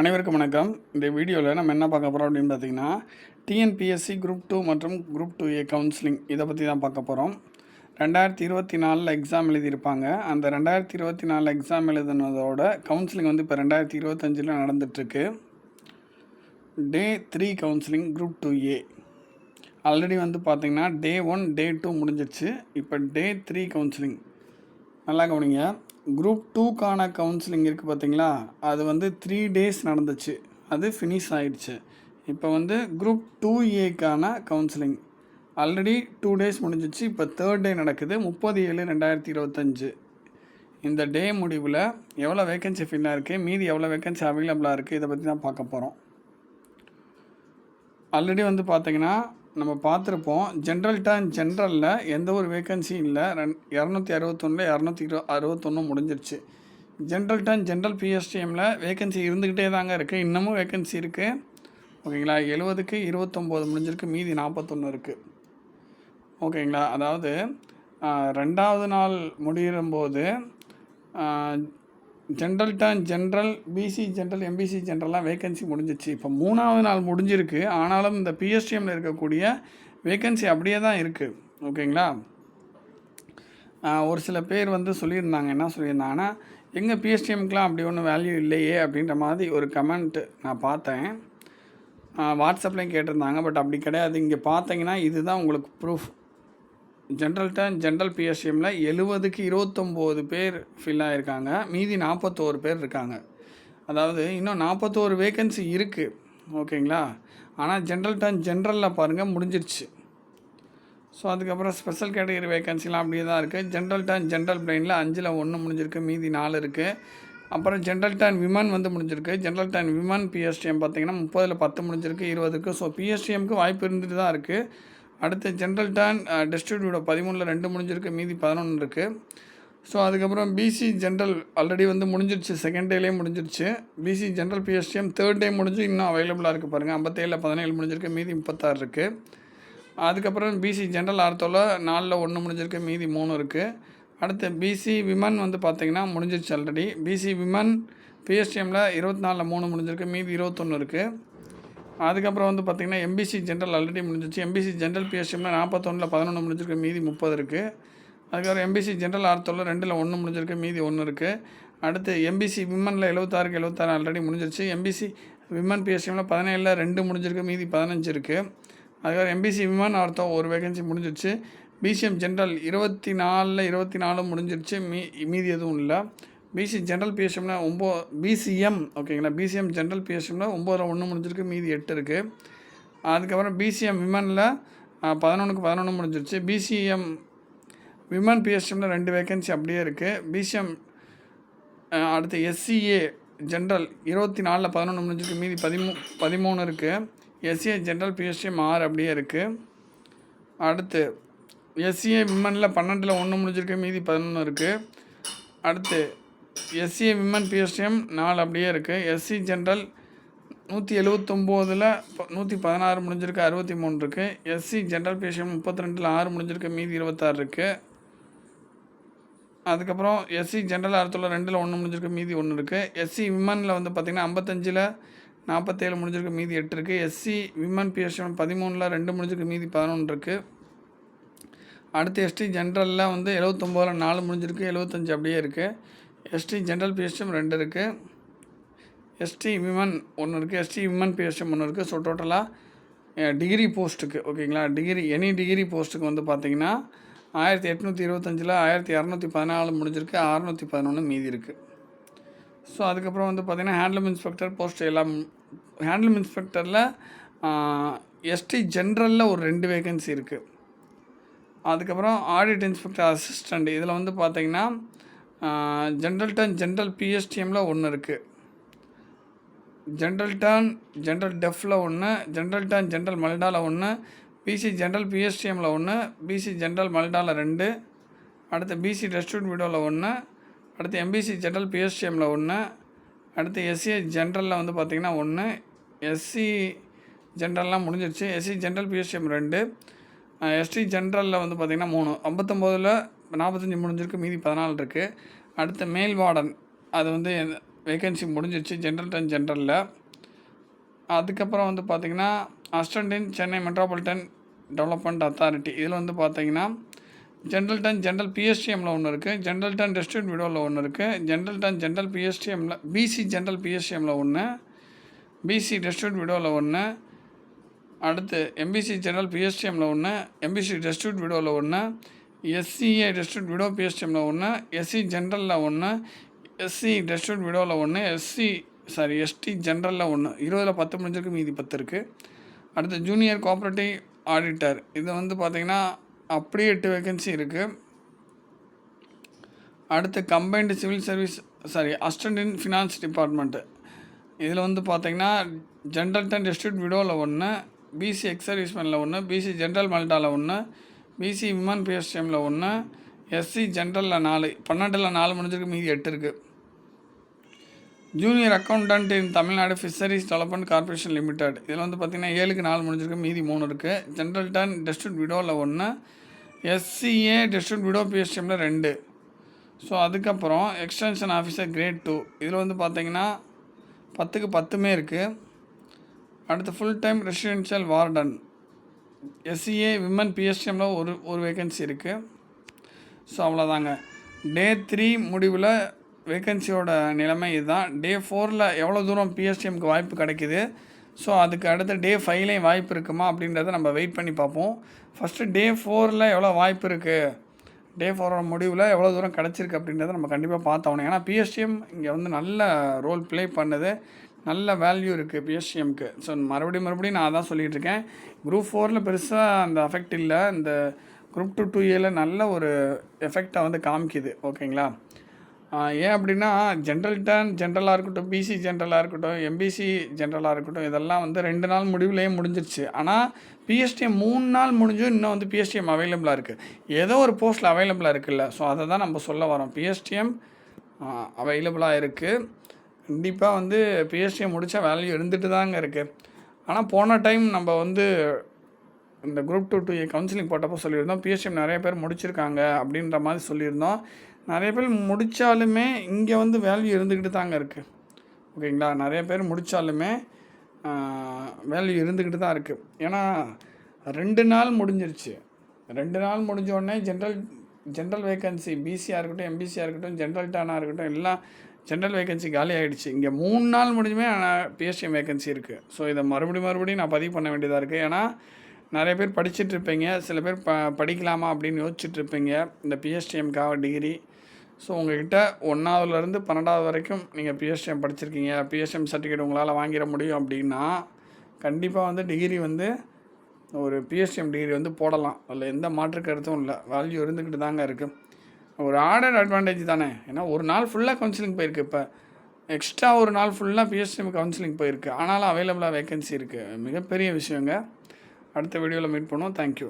அனைவருக்கும் வணக்கம். இந்த வீடியோவில் நம்ம என்ன பார்க்க போகிறோம் அப்படின்னு பார்த்தீங்கன்னா டிஎன்பிஎஸ்சி குரூப் டூ மற்றும் குரூப் டூ ஏ கவுன்சிலிங் இதை பற்றி தான் பார்க்க போகிறோம் ரெண்டாயிரத்தி இருபத்தி நாலில் எக்ஸாம் எழுதியிருப்பாங்க. அந்த ரெண்டாயிரத்தி இருபத்தி நாலில் எக்ஸாம் எழுதுனதோட கவுன்சிலிங் வந்து இப்போ ரெண்டாயிரத்தி இருபத்தஞ்சில் நடந்துகிட்ருக்கு day three counselling group two A already வந்து பார்த்திங்கன்னா டே ஒன் டே டூ முடிஞ்சிருச்சு. இப்போ டே த்ரீ கவுன்சிலிங் நல்லா கவனிங்க. குரூப் டூக்கான கவுன்சிலிங் இருக்குது பார்த்தீங்களா அது வந்து த்ரீ டேஸ் நடந்துச்சு. அது ஃபினிஷ் ஆயிடுச்சு. இப்போ வந்து குரூப் டூ ஏக்கான கவுன்சிலிங் ஆல்ரெடி டூ டேஸ் முடிஞ்சிச்சு. இப்போ தேர்ட் டே நடக்குது. முப்பது ஏழு ரெண்டாயிரத்தி இருபத்தஞ்சு. இந்த டே முடிவில் எவ்வளோ வேக்கன்சி ஃபில்லாக இருக்குது மீதி எவ்வளோ வேக்கன்சி அவைலபிளாக இருக்குது இதை பற்றி தான் பார்க்க போகிறோம் ஆல்ரெடி வந்து பார்த்தீங்கன்னா நம்ம பார்த்துருப்போம். ஜென்ரல் டர்ன் ஜென்ரலில் எந்த ஒரு வேகன்சியும் இல்லை. ரெண் இரநூத்தி அறுபத்தொன்னில் இரநூத்தி இரு அறுபத்தொன்று முடிஞ்சிருச்சு. ஜென்ரல் டர்ன் ஜென்ரல் பிஎஸ்டிஎம்மில் வேகன்சி இருந்துக்கிட்டே தாங்க இருக்குது இன்னமும் வேகன்சி இருக்குது ஓகேங்களா? எழுபதுக்கு இருபத்தொம்போது முடிஞ்சிருக்கு. மீதி நாற்பத்தொன்று இருக்குது ஓகேங்களா? அதாவது ரெண்டாவது நாள் முடியும்போது general turn general BC general MBC ஜென்ரல்லாம் vacancy முடிஞ்சிச்சு. இப்போ மூணாவது நாள் முடிஞ்சிருக்கு. ஆனாலும் இந்த பிஎஸ்டிஎம்மில் இருக்கக்கூடிய வேகன்சி அப்படியே தான் இருக்குது ஓகேங்களா ஒரு சில பேர் வந்து சொல்லியிருந்தாங்க. என்ன சொல்லியிருந்தாங்கன்னா எங்கள் பிஎஸ்டிஎம்க்கெலாம் அப்படி ஒன்றும் வேல்யூ இல்லையே அப்படின்ற மாதிரி ஒரு கமெண்ட் நான் பார்த்தேன். வாட்ஸ்அப்லேயும் கேட்டிருந்தாங்க. பட் அப்படி கிடையாது. இங்கே பார்த்தீங்கன்னா இதுதான் உங்களுக்கு ப்ரூஃப் ஜென்ரல் டர்ன் ஜென்ரல் பிஎஸ்டிஎம்மில் எழுபதுக்கு இருபத்தொம்போது பேர் ஃபில் ஆகிருக்காங்க மீதி நாற்பத்தோரு பேர் இருக்காங்க. அதாவது இன்னும் நாற்பத்தோரு வேகன்சி இருக்குது ஓகேங்களா? ஆனால் ஜென்ரல் டர்ன் ஜென்ரலில் பாருங்கள் முடிஞ்சிருச்சு. ஸோ அதுக்கப்புறம் ஸ்பெஷல் கேட்டகரி வேகன்சிலாம் அப்படியே தான் இருக்குது ஜென்ரல் டர்ன் ஜென்ரல் பிரெயினில் அஞ்சில் ஒன்று முடிஞ்சிருக்கு மீதி நாலு இருக்குது அப்புறம் ஜென்ரல் டர்ன் விமன் வந்து முடிஞ்சிருக்கு. ஜென்ரல் டர்ன் விமன் பிஎஸ்டிஎம் பார்த்திங்கன்னா முப்பதில் பத்து முடிஞ்சிருக்கு இருபதுக்கு. ஸோ பிஎஸ்டிஎம்க்கு வாய்ப்பு இருந்துட்டு தான் இருக்குது அடுத்து ஜென்ரல் டேன் டிஸ்ட்ரிபியூட்டோட பதிமூணில் ரெண்டு முடிஞ்சிருக்கு மீதி பதினொன்று இருக்குது ஸோ அதுக்கப்புறம் பிசி ஜென்ரல் ஆல்ரெடி வந்து முடிஞ்சிருச்சு செகண்ட் டேலேயே முடிஞ்சிருச்சு. BC general PSTM third day முடிஞ்சு இன்னும் அவைலபிளாக இருக்குது பாருங்கள் ஐம்பத்தேழில் பதினேழு முடிஞ்சிருக்கு மீதி முப்பத்தாறு இருக்குது அதுக்கப்புறம் பிசி ஜென்ரல் ஆர்த்தோவில் நாலில் ஒன்று முடிஞ்சிருக்கு மீதி மூணு இருக்குது அடுத்து பிசி விமன் வந்து பார்த்திங்கன்னா முடிஞ்சிருச்சு ஆல்ரெடி பிசி விமன் பிஎஸ்டிஎம்மில் இருபத்தி நாலில் மூணு முடிஞ்சிருக்கு மீதி இருபத்தொன்று இருக்குது அதுக்கப்புறம் வந்து பார்த்திங்கன்னா எம்பிசி ஜென்ரல் ஆல்ரெடி முடிஞ்சிச்சு. எம்பிசி ஜென்ரல் பிஎஸ்எம்னா நாற்பத்தொன்னில் பதினொன்று முடிஞ்சிருக்கு மீதி முப்பது இருக்குது அதுக்கப்புறம் எம்பிசி ஜென்ரல் ஆர்த்தோவில் ரெண்டில் ஒன்று முடிஞ்சிருக்கு மீதி ஒன்று இருக்குது அடுத்து எம்பிசி விமனில் எழுபத்தாறுக்கு எழுபத்தாறு ஆல்ரெடி முடிஞ்சிருச்சு. எம்பிசி விமன் பிஎஸ்எம்மில் பதினேழில் ரெண்டு முடிஞ்சிருக்கு மீதி பதினஞ்சு இருக்குது அதுக்கப்புறம் எம்பிசி விமன் ஆர்த்தோ ஒரு வேகன்சி முடிஞ்சிருச்சு. பிசிஎம் ஜென்ரல் இருபத்தி நாலில் இருபத்தி நாலு முடிஞ்சிருச்சு மீ மீதி எதுவும் இல்லை. பிசி ஜென்ரல் பிஎஸ்எம்னா ஒம்போ பிசிஎம் ஓகேங்களா? பிசிஎம் ஜென்ரல் பிஎஸ்எம்னா ஒம்போதில் ஒன்று முடிஞ்சிருக்கு மீதி எட்டு இருக்குது அதுக்கப்புறம் பிசிஎம் விமனில் பதினொன்றுக்கு பதினொன்று முடிஞ்சிருச்சு. பிசிஎம் விமன் பிஎஸ்எம்ல ரெண்டு வேகன்சி அப்படியே இருக்குது பிசிஎம் அடுத்து எஸ்சிஏ ஜென்ரல் இருபத்தி நாலில் பதினொன்று முடிஞ்சிருக்கு மீதி பதிமூ பதிமூணு இருக்குது எஸ்சிஏ ஜென்ரல் பிஎஸ்டிஎம் ஆறு அப்படியே இருக்குது அடுத்து எஸ்சிஏ விமனில் பன்னெண்டில் ஒன்று முடிஞ்சிருக்கு மீதி பதினொன்று இருக்குது அடுத்து எஸ்சி விமன் பிஎஸ்டிஎம் நாலு அப்படியே இருக்குது எஸ்சி ஜென்ரல் நூற்றி எழுவத்தொம்போதில் நூற்றி பதினாறு முடிஞ்சிருக்கு அறுபத்தி மூணு இருக்குது எஸ்சி ஜென்ரல் பிஎஸ்டிஎம் முப்பத்தி ரெண்டில் ஆறு முடிஞ்சிருக்கு மீதி இருபத்தாறு இருக்குது அதுக்கப்புறம் எஸ்சி ஜென்ரல் அறுத்துள்ள ரெண்டில் ஒன்று முடிஞ்சிருக்கு மீதி ஒன்று இருக்குது எஸ்சி விமனில் வந்து பார்த்திங்கன்னா ஐம்பத்தஞ்சில் நாற்பத்தேழு முடிஞ்சிருக்கு மீதி எட்டு இருக்குது எஸ்சி விமன் பிஎஸ்எம் பதிமூணில் ரெண்டு முடிஞ்சிருக்கு மீதி பதினொன்று இருக்குது அடுத்து எஸ்டி ஜென்ரலில் வந்து எழுவத்தொம்போதில் நாலு முடிஞ்சிருக்கு எழுபத்தஞ்சு அப்படியே இருக்குது எஸ்டி ஜென்ரல் பிஎஸ்டிஎம் ரெண்டு இருக்குது எஸ்டி விமன் ஒன்று இருக்குது எஸ்டி விமன் பிஎஸ்எம் ஒன்று இருக்குது ஸோ டோட்டலாக டிகிரி போஸ்ட்டுக்கு ஓகேங்களா டிகிரி எனி டிகிரி போஸ்ட்டுக்கு வந்து பார்த்தீங்கன்னா ஆயிரத்தி எட்நூற்றி இருபத்தஞ்சில் ஆயிரத்தி இரநூத்தி பதினாலு முடிஞ்சிருக்கு. அறநூற்றி பதினொன்று மீதி இருக்குது ஸோ அதுக்கப்புறம் வந்து பார்த்திங்கன்னா ஹேண்ட்லூம் இன்ஸ்பெக்டர் போஸ்ட் எல்லாம் ஹேண்ட்லூம் இன்ஸ்பெக்டரில் எஸ்டி ஜென்ரலில் ஒரு ரெண்டு வேகன்சி இருக்குது அதுக்கப்புறம் ஆடிட் இன்ஸ்பெக்டர் அசிஸ்டண்ட் இதில் வந்து பார்த்திங்கன்னா ஜென்ரல் டர்ன் ஜென்ரல் பிஎஸ்டிஎம்மில் ஒன்று இருக்குது ஜென்ரல் டர்ன் ஜென்ரல் டெஃப்பில் ஒன்று ஜென்ரல் டர்ன் ஜென்ரல் மல்டாவில் ஒன்று பிசி ஜென்ரல் பிஎஸ்டிஎம்மில் ஒன்று பிசி ஜென்ரல் மல்டாவில் ரெண்டு அடுத்து பிசி ரெஸ்டூட் வீடோவில் ஒன்று அடுத்து எம்பிசி ஜென்ரல் பிஎஸ்டிஎம்மில் ஒன்று அடுத்து எஸ்சி ஜென்ரலில் வந்து பார்த்திங்கன்னா ஒன்று எஸ்சி ஜென்ரல்லாம் முடிஞ்சிருச்சு. எஸ்சி ஜென்ரல் பிஎஸ்டிஎம் ரெண்டு எஸ்டி ஜென்ரலில் வந்து பார்த்திங்கன்னா மூணு. ஐம்பத்தொம்போதில் நாற்பத்தஞ்சு முடிஞ்சிருக்கு மீதி பதினாலு இருக்குது அடுத்து மேல் வார்டன். அது வந்து வேகன்சி முடிஞ்சிருச்சு ஜென்ரல் டென் ஜென்ரலில் அதுக்கப்புறம் வந்து பார்த்திங்கன்னா assistant Chennai metropolitan development authority இதில் வந்து பார்த்தீங்கன்னா ஜென்ரல் டன் ஜென்ரல் பிஎஸ்டிஎம்மில் ஒன்று இருக்குது ஜென்ரல் டன் டிஸ்ட்ரிக்ட் விடோவில் ஒன்று இருக்குது ஜென்ரல் டன் ஜென்ரல் பிஎஸ்டிஎம்மில் பிசி ஜென்ரல் பிஎஸ்டிஎம்மில் ஒன்று பிசி டிஸ்ட்ரிக்ட் விடோவில் ஒன்று அடுத்து எம்பிசி ஜென்ரல் பிஎஸ்டிஎம்மில் ஒன்று எம்பிசி டிஸ்ட்ரிக்ட் விடோவில் ஒன்று எஸ்சிஏ டிஸ்ட்ரிக்ட் விடோ பிஎஸ்டிஎம்மில் ஒன்று எஸ்சி ஜென்ரலில் ஒன்று எஸ்சி டிஸ்ட்ரிக்ட் விடோவில் ஒன்று எஸ்சி சாரி எஸ்டி ஜென்ரலில் ஒன்று இருபதில் பத்து முடிஞ்சிருக்கு மீதி பத்து இருக்குது அடுத்து ஜூனியர் கோஆப்ரேட்டிவ் ஆடிட்டர் இது வந்து பார்த்திங்கன்னா அப்படியே எட்டு வேகன்சி இருக்குது அடுத்து combined civil service sorry assistant in finance department இதில் வந்து பார்த்திங்கன்னா ஜென்ரல் டென் டிஸ்ட்ரிக்ட் விடோவில் ஒன்று பிசி எக்ஸ் சர்வீஸ்மேனில் ஒன்று பிசி ஜென்ரல் மல்டாவில் ஒன்று பிசி விமன் பிஎஸ்டிஎம்மில் ஒன்று எஸ்சி ஜென்ரலில் நாலு. பன்னெண்டில் நாலு முடிஞ்சிருக்கு மீதி எட்டு இருக்குது junior accountant in Tamil Nadu fisheries development corporation limited இதில் வந்து பார்த்திங்கன்னா ஏழுக்கு நாலு முடிஞ்சிருக்கு மீதி மூணு இருக்குது ஜென்ரல் டன் டிஸ்ட்ரிக்ட் விடோவில் ஒன்று எஸ்சிஏ டிஸ்ட்ரிக்ட் விடோ பிஎஸ்டிஎம்மில் ரெண்டு. ஸோ அதுக்கப்புறம் எக்ஸ்டென்ஷன் ஆஃபீஸர் கிரேட் டூ இதில் வந்து பார்த்தீங்கன்னா பத்துக்கு பத்துமே இருக்குது அடுத்து full time residential warden SCA women பிஎஸ்டிஎம்ல ஒரு ஒரு வேகன்சி இருக்குது ஸோ அவ்வளோதாங்க டே த்ரீ முடிவில் வேகன்சியோட நிலைமை இதுதான். டே ஃபோரில் எவ்வளோ தூரம் பிஎஸ்டிஎம்க்கு வாய்ப்பு கிடைக்குது? ஸோ அதுக்கு அடுத்த டே ஃபைவ்லேயும் வாய்ப்பு இருக்குமா அப்படின்றத நம்ம வெயிட் பண்ணி பார்ப்போம். ஃபஸ்ட்டு டே ஃபோரில் எவ்வளோ வாய்ப்பு இருக்குது டே ஃபோரோட முடிவில் எவ்வளோ தூரம் கிடச்சிருக்கு அப்படின்றத நம்ம கண்டிப்பாக பார்த்தாகணும். ஏன்னா பிஎஸ்டிஎம் இங்கே வந்து நல்ல ரோல் ப்ளே பண்ணுது. நல்ல வேல்யூ இருக்குது பிஎஸ்சிஎம்க்கு ஸோ மறுபடியும் மறுபடியும் நான் அதான் சொல்லிகிட்டு இருக்கேன். குரூப் ஃபோரில் பெருசாக அந்த அஃபெக்ட் இல்லை. இந்த குரூப் டூ டூ ஏல நல்ல ஒரு எஃபெக்டை வந்து காமிக்குது. ஓகேங்களா ஏன் அப்படின்னா ஜென்ரல் டர்ன் ஜென்ரலாக இருக்கட்டும் பிசி ஜென்ரலாக இருக்கட்டும் எம்பிசி ஜென்ரலாக இருக்கட்டும் இதெல்லாம் வந்து ரெண்டு நாள் முடிவுலேயே முடிஞ்சிருச்சு. ஆனால் பிஎஸ்டிஎம் மூணு நாள் முடிஞ்சும் இன்னும் வந்து பிஎஸ்டிஎம் அவைலபிளாக இருக்குது ஏதோ ஒரு போஸ்ட்டில் அவைலபிளாக இருக்குல்ல. ஸோ அதை தான் நம்ம சொல்ல வரோம். பிஎஸ்டிஎம் அவைலபிளாக இருக்குது கண்டிப்பாக வந்து பிஎஸ்டிஎம் முடித்தா வேல்யூ இருந்துட்டு தாங்க இருக்குது ஆனால் போன டைம் நம்ம வந்து இந்த group two two A counselling போட்டப்போ சொல்லியிருந்தோம். பிஎஸ்டிஎம் நிறைய பேர் முடிச்சிருக்காங்க அப்படின்ற மாதிரி சொல்லியிருந்தோம். நிறைய பேர் முடித்தாலுமே இங்கே வந்து வேல்யூ இருந்துக்கிட்டு தாங்க இருக்குது ஓகேங்களா? நிறைய பேர் முடித்தாலுமே வேல்யூ இருந்துக்கிட்டு தான் இருக்குது ஏன்னா ரெண்டு நாள் முடிஞ்சிருச்சு. ரெண்டு நாள் முடிஞ்சோடனே ஜென்ரல் ஜென்ரல் வேக்கன்சி பிசியாக இருக்கட்டும் எம்பிசியாக இருக்கட்டும் ஜென்ரல் டானாக இருக்கட்டும் எல்லாம் ஜென்ரல் வேகன்சி காலி ஆகிடுச்சு இங்கே மூணு நாள் முடிஞ்சுமே ஆனால் பிஎஸ்டிஎம் வேகன்சி இருக்குது ஸோ இதை மறுபடியும் மறுபடியும் நான் பதிவு பண்ண வேண்டியதாக இருக்குது ஏன்னா நிறைய பேர் படிச்சுட்டு இருப்பீங்க. சில பேர் ப படிக்கலாமா அப்படின்னு யோசிச்சுட்டு இருப்பீங்க. இந்த பிஎஸ்டிஎம்காக டிகிரி ஸோ உங்கள்கிட்ட ஒன்றாவதுலேருந்து பன்னெண்டாவது வரைக்கும் நீங்கள் பிஎஸ்டிஎம் படிச்சிருக்கீங்க. பிஎஸ்டிஎம் சர்டிஃபிகேட் உங்களால் வாங்கிட முடியும் அப்படின்னா கண்டிப்பாக வந்து டிகிரி வந்து ஒரு பிஎஸ்டிஎம் டிகிரி வந்து போடலாம். அதில் எந்த மாற்று கருத்தும் இல்லை. வேல்யூ இருந்துக்கிட்டு தாங்க இருக்குது ஒரு ஆர்டர் அட்வான்டேஜ் தானே. ஏன்னா ஒரு நாள் ஃபுல்லாக கவுன்சிலிங் போயிருக்கு இப்போ. எக்ஸ்ட்ரா ஒரு நாள் ஃபுல்லாக பிஎஸ்டிஎம் கவுன்சிலிங் போயிருக்கு. ஆனாலும் அவைலபிளாக வேகன்சி இருக்குது மிகப்பெரிய விஷயங்க. அடுத்த வீடியோவில் மீட் பண்ணுவோம். தேங்க்யூ